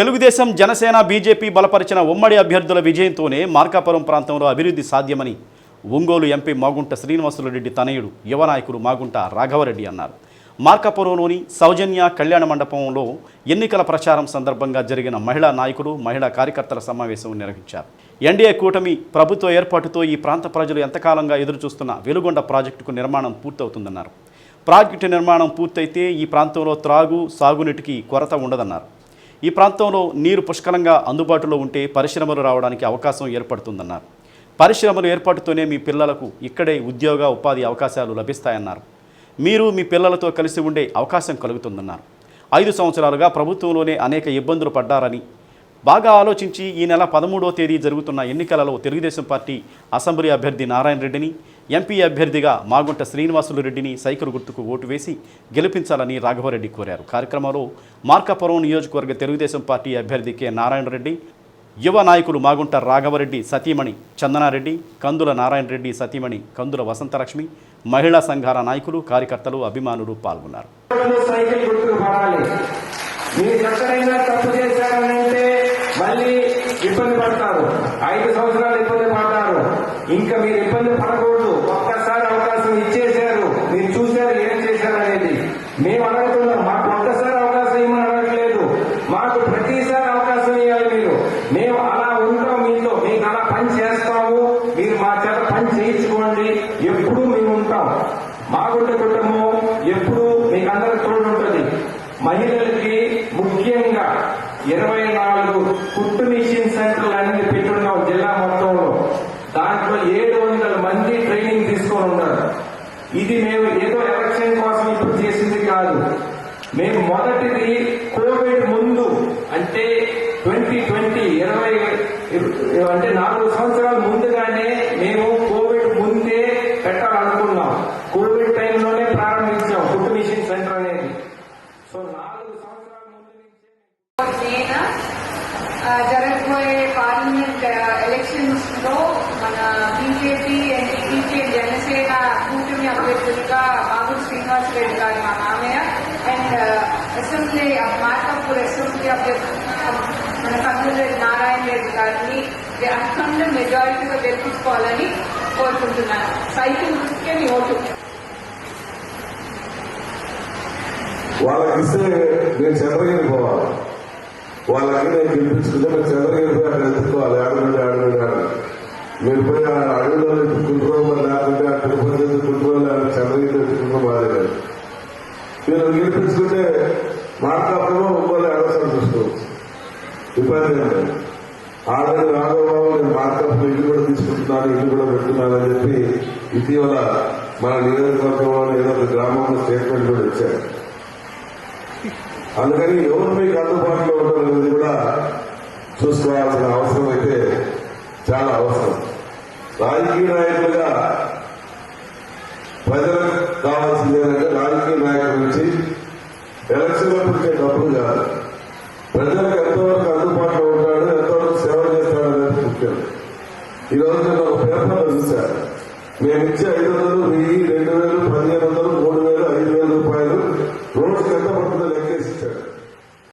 Telugu Desam Janasena BJP బలపరిచిన ఉమ్మడి అభ్యర్థుల విజయంతోనే మార్కాపురం ప్రాంతంలో అభివృద్ధి సాధ్యమని ఒంగోలు ఎంపీ మాగుంట శ్రీనివాసులరెడ్డి తనయుడు యువ నాయకుడు మాగుంట రాఘవరెడ్డి అన్నారు. మార్కాపురంలోని సౌజన్య కళ్యాణ మండపంలో ఎన్నికల ప్రచారం సందర్భంగా జరిగిన మహిళా నాయకులు మహిళా కార్యకర్తల సమావేశం నిర్వహించారు. ఎన్డీఏ కూటమి ప్రభుత్వ ఏర్పాటుతో ఈ ప్రాంత ప్రజలు ఎంతకాలంగా ఎదురుచూస్తున్న వెలుగొండ ప్రాజెక్టుకు నిర్మాణం పూర్తవుతుందన్నారు. ప్రాజెక్టు నిర్మాణం పూర్తయితే ఈ ప్రాంతంలో త్రాగు సాగునీటికి కొరత ఉండదన్నారు. ఈ ప్రాంతంలో నీరు పుష్కలంగా అందుబాటులో ఉంటే పరిశ్రమలు రావడానికి అవకాశం ఏర్పడుతుందన్నారు. పరిశ్రమలు ఏర్పాటుతోనే మీ పిల్లలకు ఇక్కడే ఉద్యోగ ఉపాధి అవకాశాలు లభిస్తాయన్నారు. మీరు మీ పిల్లలతో కలిసి ఉండే అవకాశం కలుగుతుందన్నారు. ఐదు సంవత్సరాలుగా ప్రభుత్వంలోనే అనేక ఇబ్బందులు పడ్డారని బాగా ఆలోచించి ఈ నెల పదమూడవ తేదీ జరుగుతున్న ఎన్నికలలో తెలుగుదేశం పార్టీ అసెంబ్లీ అభ్యర్థి నారాయణ రెడ్డిని ఎంపీ అభ్యర్థిగా మాగుంట శ్రీనివాసులు రెడ్డిని సైకిల్ గుర్తుకు ఓటు వేసి గెలిపించాలని రాఘవరెడ్డి కోరారు. కార్యక్రమంలో మార్కాపురం నియోజకవర్గ తెలుగుదేశం పార్టీ అభ్యర్థి కె నారాయణ రెడ్డి యువ నాయకులు మాగుంట రాఘవరెడ్డి సతీమణి చందనారెడ్డి కందుల నారాయణ రెడ్డి సతీమణి కందుల వసంతలక్ష్మి మహిళా సంఘాల నాయకులు కార్యకర్తలు అభిమానులు పాల్గొన్నారు. మళ్ళీ ఇబ్బంది పడతారు. ఐదు సంవత్సరాలు ఇబ్బంది పడతారు ఇంకా మీరు ఇబ్బంది పడకూడదు. ఒక్కసారి అవకాశం ఇచ్చేశారు. మీరు చూశారు ఏం చేశారు అనేది. మేము అడుగుతున్నాం. మాకు ఒక్కసారి అవకాశం ఇవ్వమని అడగట్లేదు. మాకు ప్రతిసారి అవకాశం ఇవ్వాలి మీరు. మేము అలా ఉంటాం మీతో. మీకు అలా పని చేస్తాము. మీరు మా చేత పని చేయించుకోండి. ఎప్పుడూ మేము ఉంటాం. మాగుంట కుటుంబం ఎప్పుడు మీకు అందరికి తోడు ఉంటుంది మహిళలు ఇరవై నాలుగు కుట్టు మిషన్ సెంటర్లు అన్ని పెట్టున్నాం జిల్లా మొత్తంలో. దాంట్లో ఏడు వందల మంది ట్రైనింగ్ తీసుకొని ఉన్నారు. ఇది మేము ఏదో ఎలక్షన్ కోసం ఇప్పుడు చేసింది కాదు. మేము మొదటిది కోవిడ్ ముందు. అంటే ట్వంటీ ట్వంటీ ఇరవై అంటే నాలుగు సంవత్సరాల ముందుగానే మేము కోవిడ్ ముందే పెట్టాలనుకున్నాం. కోవిడ్ టైంలోనే ప్రారంభించాం ఫుడ్ మిషన్ సెంటర్ అనేది. సో నాలుగు సంవత్సరాల నేను ఆ, జరగబోయే పార్లమెంట్ ఎలక్షన్స్లో మన బీజేపీ అండ్ టీడీపీ జనసేన కూటమి అభ్యర్థులుగా బాబు శ్రీనివాస్ రెడ్డి గారు మా మామయ్య అండ్ అసెంబ్లీ మార్కాపూర్ అసెంబ్లీ అభ్యర్థి మన కర్నూలు నారాయణ రెడ్డి గారిని అఖండ మెజారిటీగా గెలిపించుకోవాలని కోరుకుంటున్నాను. సైకిల్ గుర్తుకే మీ ఓటు వాళ్ళకి ఇస్తే నేను చంద్రగిరి పోవాలి వాళ్ళకి నేను గెలిపించుకుంటే నేను చంద్రగిరి పోయి అక్కడ ఎత్తుకోవాలి ఆడగండి ఆడగండి మీరు పోయి ఆ అడవిలో ఎత్తుకుంటారో మరి లేకుంటే ఆ తిరుపతి ఎత్తుకుంటారో లేకపోతే చంద్రగిరి ఎత్తుకుంటారో బాధ కాదు మీరు గెలిపించుకుంటే మార్కాపురం ఒంగోలు ఆలోచన చూసుకోవచ్చు. ఇబ్బంది లేదు. ఆడని రాఘవబాబు నేను మార్కాపురం ఇల్లు కూడా తీసుకుంటున్నాను ఇల్లు కూడా పెడుతున్నాను చెప్పి ఇటీవల మన నియోజకవర్గంలో ఏదో ఒక గ్రామంలో స్టేట్మెంట్ కూడా ఇచ్చారు. అందుకని ఎవరు మీకు అందుబాటులో ఉండాలనేది కూడా చూసుకోవాల్సిన అవసరం అయితే చాలా అవసరం. రాజకీయ నాయకులుగా ప్రజలకు కావాల్సింది ఏంటంటే రాజకీయ నాయకుల నుంచి ఎలక్షన్ ఇచ్చే డబ్బులు కాదు. ప్రజలకు ఎంతవరకు అందుబాటులో ఉంటాడు ఎంతవరకు సేవ చేస్తాడు అనేది ముఖ్యం. ఈరోజు నేను ఒక పేపర్లో చూశాను. మేము ఇచ్చే ఐదు వందలు వెయ్యి రెండు వేలు పదిహేను వందలు